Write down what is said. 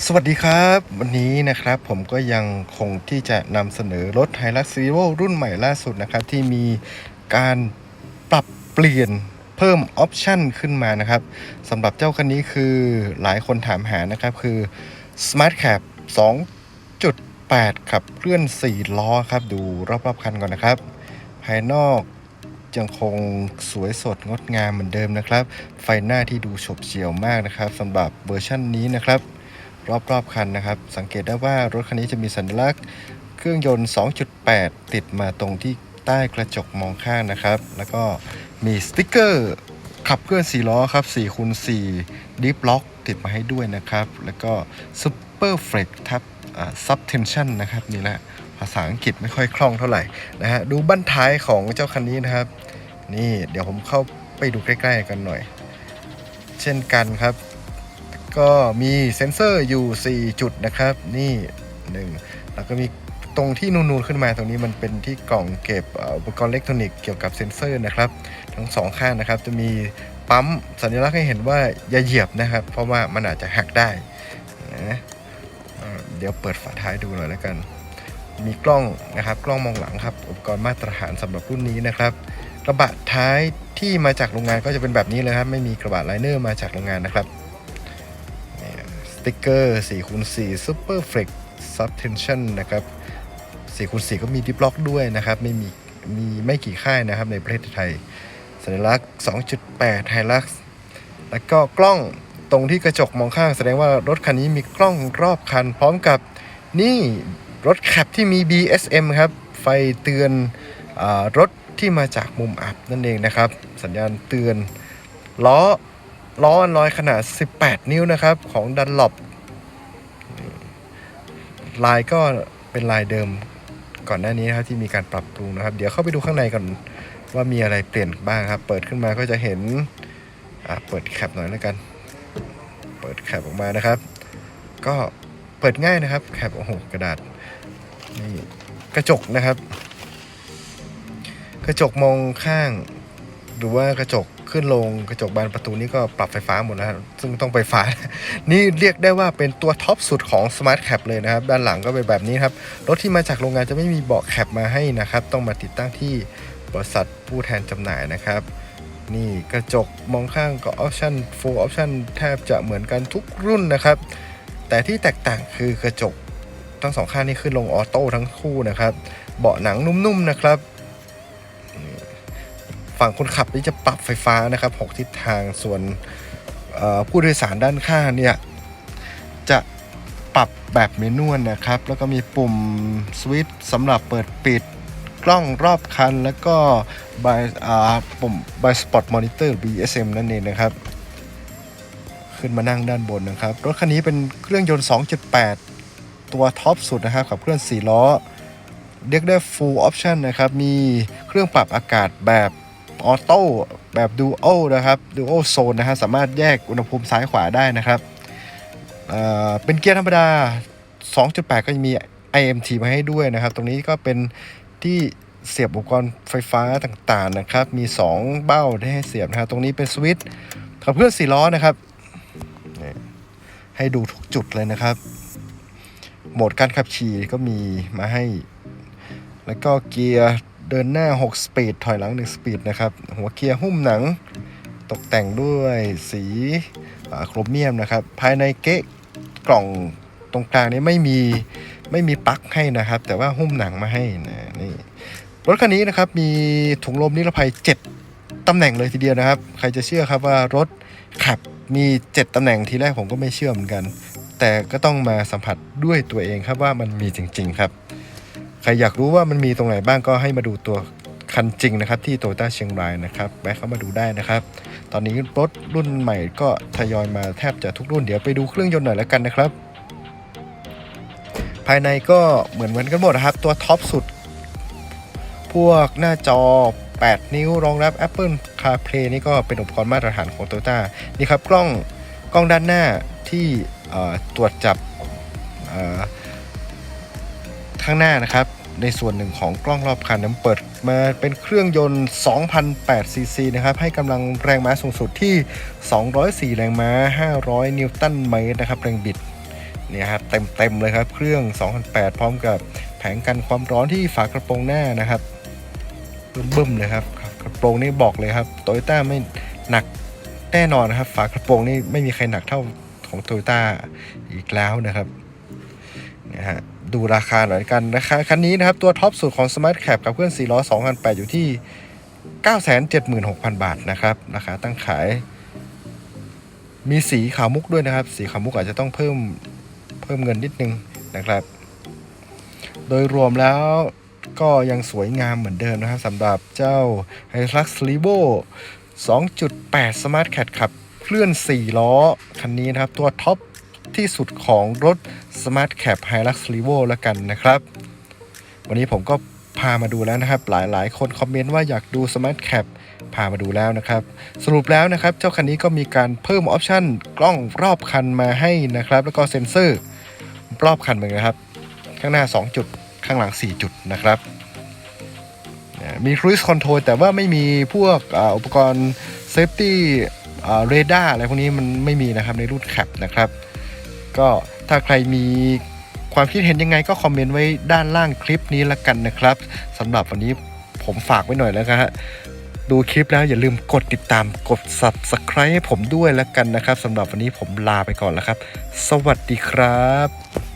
สวัสดีครับ วันนี้นะครับผมก็ยังคงที่จะนำเสนอรถ h i l u x Zero รุ่นใหม่ล่าสุดนะครับ ที่มีการปรับเปลี่ยนเพิ่มออปชันขึ้นมานะครับสำหรับเจ้าคันนี้คือหลายคนถามหานะครับคือ Smart Cap 2.8ขับเคลื่อน 4 ล้อครับ ดูรอบๆคันก่อนนะครับ ภายนอกยังคงสวยสดงดงามเหมือนเดิมนะครับ ไฟหน้าที่ดูฉบเฉี่ยวมากนะครับสำหรับเวอร์ชันนี้นะครับ รอบๆคันนะครับ สังเกตได้ว่ารถคันนี้จะมีสัญลักษณ์เครื่องยนต์ 2.8 ติดมาตรงที่ใต้กระจกมองข้างนะครับ แล้วก็มีสติกเกอร์ขับเคลื่อน4ล้อครับ4คูณ4 Deep Lock ติดมาให้ด้วยนะครับ แล้วก็ Super Flex ทับอ่า Subtension นะครับนี่แหละภาษาอังกฤษไม่ค่อยคล่องเท่าไหร่นะฮะดูบั้นท้ายของเจ้าคันนี้นะครับ นี่เดี๋ยวผมเข้าไปดูใกล้ ๆ กันหน่อย เช่นกันครับ ก็มีเซ็นเซอร์อยู่ 4 จุดนะครับ นี่1แล้วก็มีตรงที่นูนๆขึ้นมาตรงนี้มันเป็นที่กล่องเก็บอุปกรณ์อิเล็กทรอนิกส์เกี่ยวกับเซ็นเซอร์นะครับ ทั้งสองข้างนะครับ จะมีปั๊มสัญลักษณ์ให้เห็นว่าอย่าเหยียบนะครับ เพราะว่ามันอาจจะหักได้นะเดี๋ยวเปิดฝาท้ายดูหน่อยแล้วกัน มีกล้องนะครับ กล้องมองหลังครับ อุปกรณ์มาตรฐานสำหรับรุ่นนี้นะครับกระบะท้ายที่มาจากโรงงานก็จะเป็นแบบนี้เลยครับ ไม่มีกระบะไลเนอร์มาจากโรงงานนะครับ ติกเกอร์4คูณ4 Super Flex Subtension นะครับ4คูณ4ก็มีดิฟล็อกด้วยนะครับ ไม่มีมีไม่กี่ค่ายนะครับในประเทศไทย สัญลักษณ์ 2.8 Hilux แล้วก็กล้องตรงที่กระจกมองข้าง แสดงว่ารถคันนี้มีกล้องรอบคัน พร้อมกับนี่รถแคปที่มี BSM ครับ ไฟเตือนอรถที่มาจากมุมอับนั่นเองนะครับ สัญญาณเตือนล้อ ล้ออันลอยขนาด 18 นิ้วนะครับ ของดันหลบลายก็เป็นลายเดิมก่อนหน้านี้นะครับที่มีการปรับปรุงนะครับ เดี๋ยวเข้าไปดูข้างในก่อนว่ามีอะไรเปลี่ยนบ้างครับ เปิดขึ้นมาก็จะเห็นอะเปิดแคปหน่อยแล้วกัน เปิดแคปออกมานะครับ ก็เปิดง่ายนะครับแคปโอ้โหกระดาษนี่กระจกนะครับ กระจกมองข้าง หรือว่ากระจก ขึ้นลงกระจกบานประตูนี่ก็ปรับไฟฟ้าหมดแล้วซึ่งต้องไฟฟ้า นี่เรียกได้ว่าเป็นตัวท็อปสุดของ Smart Cap เลยนะครับ ด้านหลังก็เป็นแบบนี้ครับ รถที่มาจากโรงงานจะไม่มีเบาะแคปมาให้นะครับ ต้องมาติดตั้งที่บริษัทผู้แทนจำหน่ายนะครับ นี่กระจกมองข้างก็ออปชั่น full option แทบจะเหมือนกันทุกรุ่นนะครับ แต่ที่แตกต่างคือกระจกทั้งสองข้างนี่ขึ้นลงออโต้ทั้งคู่นะครับ เบาะหนังนุ่มๆนะครับ ฝั่งคนขับนี่จะปรับไฟฟ้านะครับ6ทิศทางส่วนผู้โดยสารด้านข้างเนี่ยจะปรับแบบเมนวลนะครับ แล้วก็มีปุ่มสวิตช์สำหรับเปิดปิดกล้องรอบคัน แล้วก็บายอ่าปุ่ม by spot monitor BSM นั่นเองนะครับ ขึ้นมานั่งด้านบนนะครับ รถคันนี้เป็นเครื่องยนต์ 2.8 ตัวท็อปสุดนะครับขับเคลื่อน4ล้อ เรียกได้ full option นะครับ มีเครื่องปรับอากาศแบบ ออโต้แบบ dual นะครับ dual zone นะฮะสามารถแยกอุณหภูมิซ้ายขวาได้นะครับเเป็นเกียร์ธรรมดา 2.8 ก็จะมี IMT มาให้ด้วยนะครับ ตรงนี้ก็เป็นที่เสียบอุปกรณ์ไฟฟ้าต่างๆนะครับ มี 2 เบ้าให้เสียบนะครับ ตรงนี้เป็นสวิตช์ขับเคลื่อน4ล้อนะครับ ให้ดูทุกจุดเลยนะครับ โหมดการขับขี่ก็มีมาให้ แล้วก็เกียร์ เดินหน้า 6 สปีด ถอยหลัง 1 สปีดนะครับ หัวเกียร์หุ้มหนัง ตกแต่งด้วยสีโครเมียมนะครับ ภายในเก๊ะกล่องตรงกลางนี้ไม่มีไม่มีปลั๊กให้นะครับ แต่ว่าหุ้มหนังมาให้นะนี่รถคันนี้นะครับมีถุงลมนิรภัย 7ตำแหน่งเลยทีเดียวนะครับ ใครจะเชื่อครับว่ารถขับมี 7ตำแหน่งทีแรกผมก็ไม่เชื่อเหมือนกัน แต่ก็ต้องมาสัมผัสด้วยตัวเองครับว่ามันมีจริง ๆ ครับ ใครอยากรู้ว่ามันมีตรงไหนบ้างก็ให้มาดูตัวคันจริงนะครับที่โตโยต้าเชียงรายนะครับแวะเข้ามาดูได้นะครับ ตอนนี้รถรุ่นใหม่ก็ทยอยมาแทบจะทุกรุ่นเดี๋ยวไปดูเครื่องยนต์หน่อยแล้วกันนะครับ ภายในก็เหมือนเหมือนกันหมดนะครับ ตัวท็อปสุด พวกหน้าจอ 8 นิ้วรองรับ Apple CarPlay นี่ก็เป็นอุปกรณ์มาตรฐานของ Toyota นี่ครับกล้องกล้องด้านหน้าที่ตรวจจับ ข้างหน้านะครับ ในส่วนหนึ่งของกล้องรอบคันนั้นเปิดมาเป็นเครื่องยนต์ 2,008 ซีซีนะครับ ให้กำลังแรงม้าสูงสุดที่ 204 แรงม้า 500 นิวตันเมตรนะครับ แรงบิดเนี่ยครับเต็มเต็มๆเลยครับ เครื่อง 2008 พร้อมกับแผงกันความร้อนที่ฝากระโปรงหน้านะครับบึ้มๆเลยครับกระโปรงนี่บอกเลยครับโตโยต้าไม่หนักแน่นอนนะครับ ฝากระโปรงนี่ไม่มีใครหนักเท่าของโตโยต้าอีกแล้วนะครับนะฮะ ดูราคาหน่อยกันราคาคันนี้นะครับ ตัวท็อปสุดของ Smart Cap กับเครื่อง4ล้อ2008 อยู่ที่ 976,000 บาทนะครับ ราคาตั้งขาย มีสีขาวมุกด้วยนะครับ สีขาวมุกอาจจะต้องเพิ่มเพิ่มเงินนิดนึงนะครับ โดยรวมแล้วก็ยังสวยงามเหมือนเดิมนะครับสำหรับเจ้า h i l u x l i v o 2.8 Smart Cat ขับเคลื่อน 4 ล้อ คันนี้นะครับ ตัวท็อป ที่สุดของรถ Smart Cap Hilux Revo แล้วกันนะครับ วันนี้ผมก็พามาดูแล้วนะครับ หลายๆ คนคอมเมนต์ว่าอยากดู Smart Cap พามาดูแล้วนะครับ สรุปแล้วนะครับ เจ้าคันนี้ก็มีการเพิ่มออปชั่นกล้องรอบคันมาให้นะครับ แล้วก็เซ็นเซอร์รอบคันเหมือนกันครับ ข้างหน้า 2 จุด ข้างหลัง 4 จุดนะครับ มี Cruise Control แต่ว่าไม่มีพวกอาอุปกรณ์ Safety เรดาร์อะไรพวกนี้มันไม่มีนะครับในรุ่นแคปนะครับ ก็ถ้าใครมีความคิดเห็นยังไงก็คอมเมนต์ไว้ด้านล่างคลิปนี้ละกันนะครับสำหรับวันนี้ผมฝากไว้หน่อยแล้วครับดูคลิปแล้วอย่าลืมกดติดตามกด subscribe ให้ผมด้วยแล้วกันนะครับสำหรับวันนี้ผมลาไปก่อนแล้วครับ สวัสดีครับ